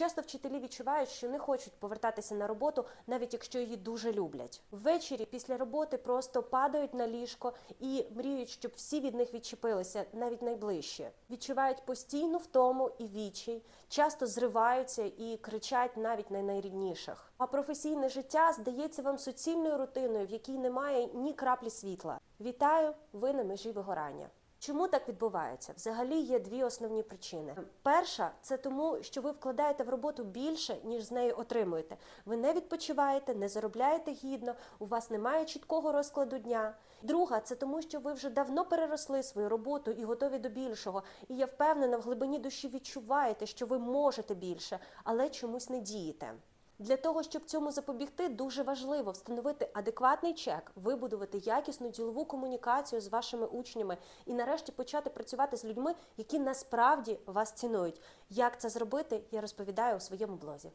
Часто вчителі відчувають, що не хочуть повертатися на роботу, навіть якщо її дуже люблять. Ввечері після роботи просто падають на ліжко і мріють, щоб всі від них відчепилися, навіть найближчі. Відчувають постійну втому і відчай, часто зриваються і кричать навіть на найрідніших. А професійне життя здається вам суцільною рутиною, в якій немає ні краплі світла. Вітаю, ви на межі вигорання. Чому так відбувається? Взагалі є дві основні причини. Перша це тому, що ви вкладаєте в роботу більше, ніж з неї отримуєте. Ви не відпочиваєте, не заробляєте гідно, у вас немає чіткого розкладу дня. Друга це тому, що ви вже давно переросли свою роботу і готові до більшого. І я впевнена, в глибині душі відчуваєте, що ви можете більше, але чомусь не дієте. Для того, щоб цьому запобігти, дуже важливо встановити адекватний чек, вибудувати якісну ділову комунікацію з вашими учнями і нарешті почати працювати з людьми, які насправді вас цінують. Як це зробити, я розповідаю у своєму блозі.